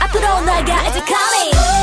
앞으로 나가 it's coming